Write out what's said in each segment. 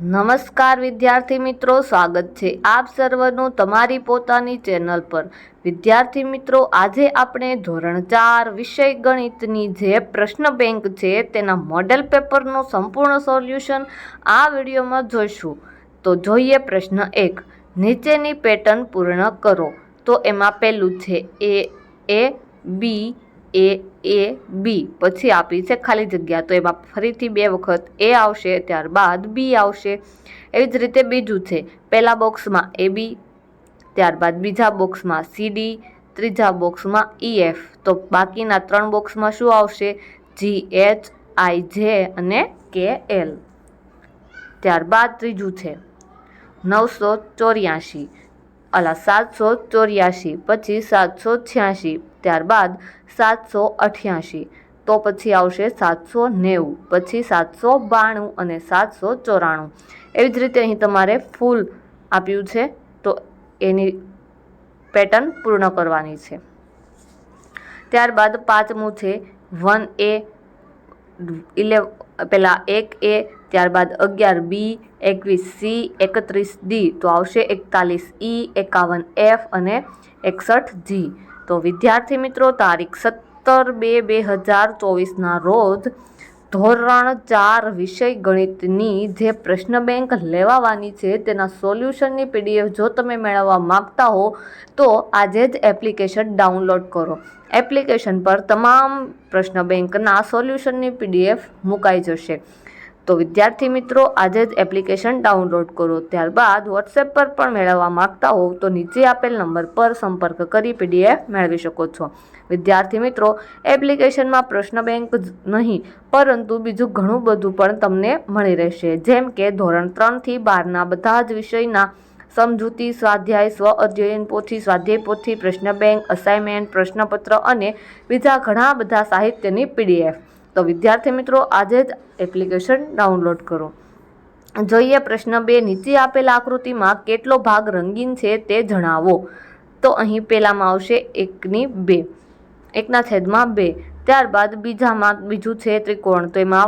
નમસ્કાર વિદ્યાર્થી મિત્રો, સ્વાગત છે આપ સર્વનું તમારી પોતાની ચેનલ પર. વિદ્યાર્થી મિત્રો, આજે આપણે ધોરણ ચાર વિષય ગણિતની જે પ્રશ્ન બેંક છે તેના મોડેલ પેપરનું સંપૂર્ણ સોલ્યુશન આ વિડીયોમાં જોઈશું. તો જોઈએ પ્રશ્ન એક, નીચેની પેટર્ન પૂર્ણ કરો. તો એમાં પહેલું છે એ એ, બી એ એ, બી. પછી આપી છે ખાલી જગ્યા. તો એમાં ફરીથી બે વખત એ આવશે, ત્યારબાદ બી આવશે. એવી જ રીતે બીજું છે. પહેલા બોક્સમાં એ, બી. ત્યારબાદ બીજા બોક્સમાં સી, ડી. ત્રીજા બોક્સમાં ઈ, એફ. તો બાકીના ત્રણ બોક્સમાં શું આવશે? જી, એચ, આઈ, જે અને કે, એલ. ત્યારબાદ ત્રીજું છે. નવસો ચોર્યાસી અલા સાતસો ચોર્યાસી પછી સાતસો છ્યાસી ત્યારબાદ સાતસો અઠ્યાસી તો પછી આવશે સાતસો નેવું, પછી સાતસો બાણું અને સાતસો ચોરાણું. એવી જ રીતે અહીં તમારે ફૂલ આપ્યું છે, તો એની પેટર્ન પૂર્ણ કરવાની છે. ત્યારબાદ પાંચમું છે વન એ ઇલે પેલા એક એ ત્યારબાદ અગિયાર બી, એકવીસ સી, એકત્રીસ ડી. તો આવશે એકતાલીસ ઈ, એકાવન એફ અને એકસઠ જી. તો વિદ્યાર્થી મિત્રો, તારીખ સત્તર બે બે હજાર ચોવીસના રોજ ધોરણ ચાર વિષય ગણિતની જે પ્રશ્ન બેંક લેવાવાની છે, તેના સોલ્યુશનની પીડીએફ જો તમે મેળવવા માંગતા હો, તો આજે જ એપ્લિકેશન ડાઉનલોડ કરો. એપ્લિકેશન પર તમામ પ્રશ્ન બેંકના સોલ્યુશનની પીડીએફ મુકાઈ જશે. તો વિદ્યાર્થી મિત્રો, આજે જ એપ્લિકેશન ડાઉનલોડ કરો. ત્યારબાદ વોટ્સએપ પર પણ મેળવવા માગતા હોવ તો નીચે આપેલ નંબર પર સંપર્ક કરી પીડીએફ મેળવી શકો છો. વિદ્યાર્થી મિત્રો, એપ્લિકેશનમાં પ્રશ્ન બેંક નહીં, પરંતુ બીજું ઘણું બધું પણ તમને મળી રહેશે. જેમ કે ધોરણ ત્રણથી બારના બધા જ વિષયના સમજૂતી, સ્વાધ્યાય, સ્વ અધ્યયન પોથી, સ્વાધ્યાય પોથી, પ્રશ્ન બેંક અસાઇનમેન્ટ પ્રશ્નપત્ર અને બીજા ઘણા બધા સાહિત્યની પીડીએફ. તો વિદ્યાર્થી મિત્રો, આજે જ એપ્લિકેશન ડાઉનલોડ કરો. જોઈએ પ્રશ્ન બે, નીચે આપેલ આકૃતિમાં કેટલો ભાગ રંગીન છે તે જણાવો. તો અહીં પહેલામાં આવશે એકની બે, એકના છેદમાં બે. ત્યારબાદ બીજામાં બીજું છે ત્રિકોણ, તો એમાં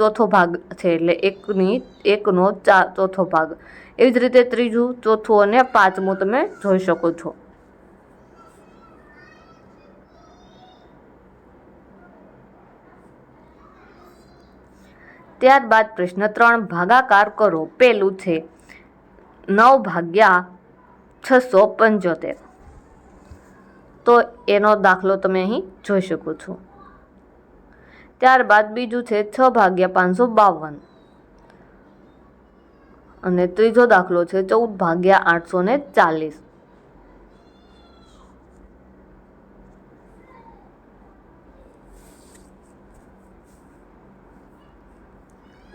ચોથો ભાગ છે એટલે એકની, એકનો ચાર ચોથો ભાગ. એવી જ રીતે ત્રીજું, ચોથું અને પાંચમું તમે જોઈ શકો છો. ત્યારબાદ પ્રશ્ન ત્રણ, ભાગાકાર કરો. પેલું છે નવ ભાગ્યા છસો પંચોતેર. તો એનો દાખલો તમે અહીં જોઈ શકો છો. ત્યારબાદ બીજું છે છ ભાગ્યા પાંચસો બાવન. અને ત્રીજો દાખલો છે ચૌદ ભાગ્યા આઠસો ને ચાલીસ.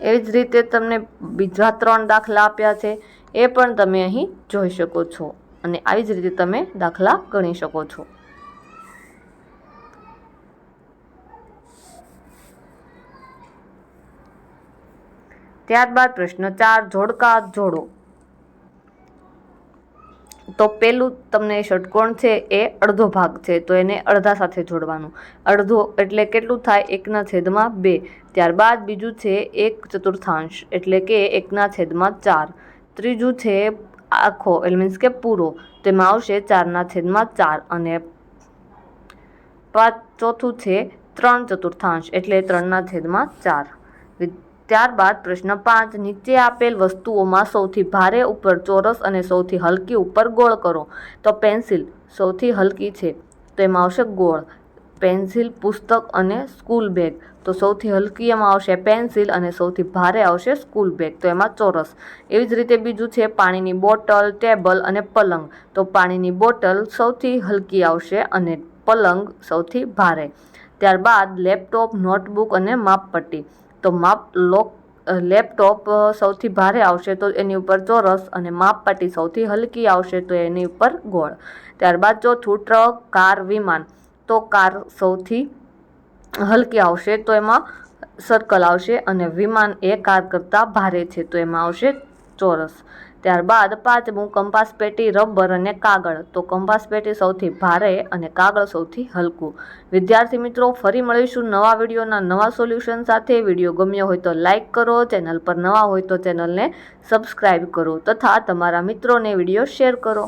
એવી જ રીતે તમને બીજા ત્રણ દાખલા આપ્યા છે. એ પણ તમે અહીં જોઈ શકો છો અને આવી જ રીતે તમે દાખલા ગણી શકો છો. ત્યારબાદ પ્રશ્ન ચાર, જોડકા, જોડો. તો પેલું તમને ષટકોણ છે? એ અડધો ભાગ છે. તો એને અડધા સાથે જોડવાનું. અડધો એટલે કેટલું થાય? એકના છેદમાં બે. ત્યારબાદ બીજું છે એક ચતુર્થાંશ. એટલે કે એકના છેદમાં ચાર. ત્રીજું છે આખો. એટલે મીન્સ કે પૂરો. તેમાં આવશે ચારના છેદમાં ચાર. અને પાંચ ચોથું છે ત્રણ ચતુર્થાંશ. એટલે ત્રણના છેદમાં ચાર. ત્યારબાદ પ્રશ્ન પાંચ, નીચે આપેલ વસ્તુઓમાં સૌથી ભારે ઉપર ચોરસ અને સૌથી હલકી ઉપર ગોળ કરો. તો પેન્સિલ સૌથી હલકી છે. તો એમાં આવશે ગોળ. પેન્સિલ, પુસ્તક અને સ્કૂલ બેગ. તો સૌથી હલકી એમાં આવશે પેન્સિલ અને સૌથી ભારે આવશે સ્કૂલ બેગ. તો એમાં ચોરસ. એવી જ રીતે બીજું છે પાણીની બોટલ, ટેબલ અને પલંગ. તો પાણીની બોટલ સૌથી હલકી આવશે અને પલંગ સૌથી ભારે. ત્યારબાદ લેપટોપ, નોટબુક અને માપપટ્ટી. તો માપ લોક લેપટોપ સૌથી ભારે આવશે તો એની ઉપર ચોરસ અને માપપટ્ટી સૌથી હલકી આવશે તો એની ઉપર ગોળ. ત્યારબાદ ચોથું, ટ્રક, કાર, વિમાન. તો કાર સૌથી હલકી આવશે તો એમાં સર્કલ આવશે અને વિમાન એ કાર કરતાં ભારે છે તો એમાં આવશે ચોરસ. ત્યારબાદ પાંચમું કંપાસ પેટી, રબર અને કાગળ. તો કંપાસ પેટી સૌથી ભારે અને કાગળ સૌથી હલકું. વિદ્યાર્થી મિત્રો, ફરી મળીશું નવા વિડીયોના નવા સોલ્યુશન સાથે. વીડિયો ગમ્યો હોય તો લાઇક કરો, ચેનલ પર નવા હોય તો ચેનલને સબસ્ક્રાઇબ કરો તથા તમારા મિત્રોને વીડિયો શેર કરો.